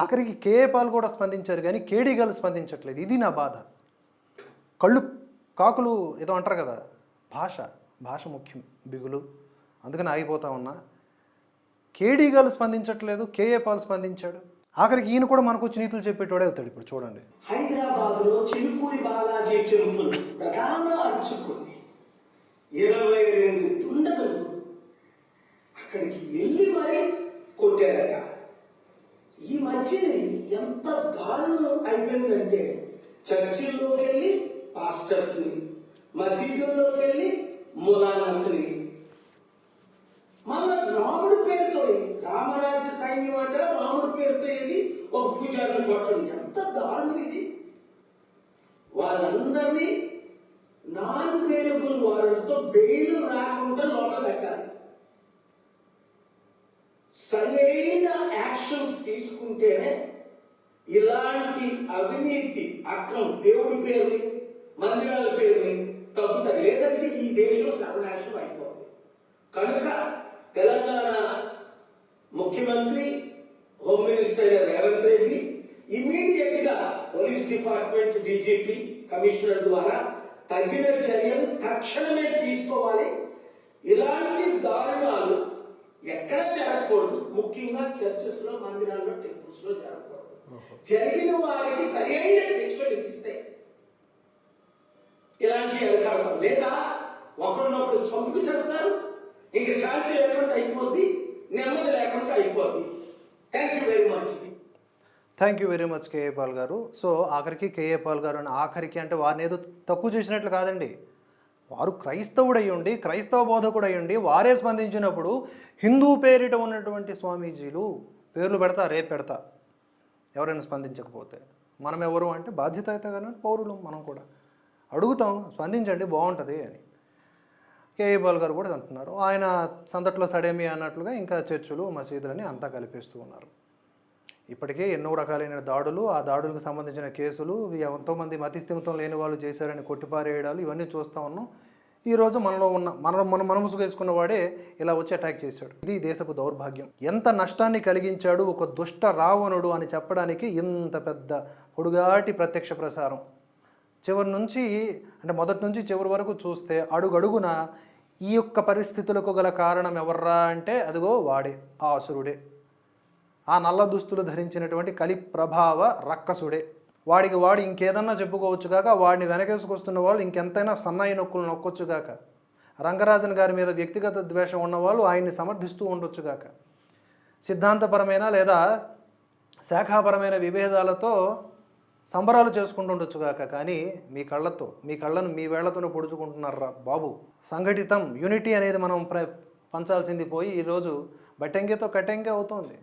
ఆఖరికి KA Paul కూడా స్పందించారు కానీ కేడీ గారు స్పందించట్లేదు. ఇది నా బాధ. కళ్ళు కాకులు ఏదో అంటారు కదా భాష భాష ముఖ్యం బిగులు. అందుకని ఆగిపోతా ఉన్నా. కేడీ గారు స్పందించట్లేదు కేఏ పాల్ స్పందించాడు. ఆఖరికి ఈయన కూడా మనకు వచ్చి నీతులు చెప్పేటోడే అవుతాడు ఇప్పుడు చూడండి. హైదరాబాద్లో చిలుకూరి బాలాజీ టెంపుల్ ప్రధాన ఈ ఎంత దారుణం అయిపోయిందంటే చర్చిల్లోకి వెళ్ళి పాస్టర్స్ని మసీదుల్లోకి వెళ్ళి ములానస్ని మళ్ళా రాముడి పేరుతో రామరాజ్య సైన్యం అంట రాముడి పేరుతో వెళ్ళి ఒక పూజారిని కొట్టడం. ఎంత దారుణం ఇది. వాళ్ళందరినీ నాన్ వేలబుల్ వారెంట్తో బెయిల్ రాకుండా లోపల పెట్టాలి. సరైన యాక్షన్స్ తీసుకుంటేనే ఇలాంటి అవినీతి అక్రమం దేవుడి పేరుని మందిరాల పేరుని తగ్గుతాయి. లేదంటే ఈ దేశం సర్వనాశనం అయిపోతుంది కనుక తెలంగాణ ముఖ్యమంత్రి హోమ్ మినిస్టర్ అయిన రేవంత్ రెడ్డి ఇమీడియట్గా పోలీస్ డిపార్ట్మెంట్ డీజీపీ కమిషనర్ ద్వారా తగిన చర్యలు తక్షణమే తీసుకోవాలి. ఇలాంటి దారుణాలు ఎక్కడ జరగకూడదు. ముఖ్యంగా చర్చెస్లో మందిరాల్లో టెంపుల్స్లో జరగకూడదు. జరిగిన వారికి సరైన శిక్షలు ఇస్తే ఇలాంటి అధికారం లేదా ఒకరినొకరు చంపుకు చేస్తారు. ఇంక శాంతి లేకుండా అయిపోద్ది నెమ్మది లేకుండా అయిపోద్ది. Thank you very much thank you very much KA Paul గారు. సో ఆఖరికి కేఏ పాల్ గారు అని ఆఖరికి అంటే వారిని ఏదో తక్కువ చేసినట్లు కాదండి. వారు క్రైస్తవుడయ్యుండి క్రైస్తవ బోధకుడయ్యుండి వారే స్పందించినప్పుడు హిందూ పేరిట ఉన్నటువంటి స్వామీజీలు పేర్లు పెడతా రేపు పెడతా. ఎవరైనా స్పందించకపోతే. మనం ఎవరు అంటే బాధ్యత కానీ పౌరులు మనం కూడా. అడుగుతాం స్పందించండి బాగుంటుంది అని. కేఏ పాల్ గారు కూడా అంటున్నారు. ఆయన సందట్లో సడేమి అన్నట్లుగా ఇంకా చర్చిలు మసీదులని అంతా కల్పిస్తూ ఉన్నారు. ఇప్పటికే ఎన్నో రకాలైన దాడులు ఆ దాడులకు సంబంధించిన కేసులు ఎంతోమంది మతిస్థిమితం లేని వాళ్ళు చేశారని కొట్టిపారేయడాలు ఇవన్నీ చూస్తూ ఉన్నాం. ఈరోజు మనలో ఉన్న మన మన మనముసు వేసుకున్న వాడే ఇలా వచ్చి అటాక్ చేశాడు. ఇది దేశపు దౌర్భాగ్యం. ఎంత నష్టాన్ని కలిగించాడు ఒక దుష్ట రావణుడు అని చెప్పడానికి ఇంత పెద్ద పొడుగాటి ప్రత్యక్ష ప్రసారం. చివరి నుంచి అంటే మొదటి నుంచి చివరి వరకు చూస్తే అడుగడుగున ఈ యొక్క పరిస్థితులకు గల కారణం ఎవర్రా అంటే అదిగో వాడే ఆ అసురుడే ఆ నల్ల దుస్తులు ధరించినటువంటి కలి ప్రభావ రక్కసుడే. వాడికి వాడు ఇంకేదన్నా చెప్పుకోవచ్చు కాక వాడిని వెనకేసుకొస్తున్న వాళ్ళు ఇంకెంతైనా సన్నాయి నొక్కులు నొక్కొచ్చు కాక. రంగరాజన్ గారి మీద వ్యక్తిగత ద్వేషం ఉన్నవాళ్ళు ఆయన్ని సమర్థిస్తూ ఉండొచ్చు కాక. సిద్ధాంతపరమైన లేదా శాఖాపరమైన విభేదాలతో సంబరాలు చేసుకుంటుండొచ్చు కాక. కానీ మీ కళ్ళతో మీ కళ్ళను మీ వేళ్ళతోనే పొడుచుకుంటున్నారా బాబు. సంఘటితం యూనిటీ అనేది మనం ప్ర పంచాల్సింది పోయి ఈరోజు బట్టెంగితో కట్టెంగే అవుతోంది.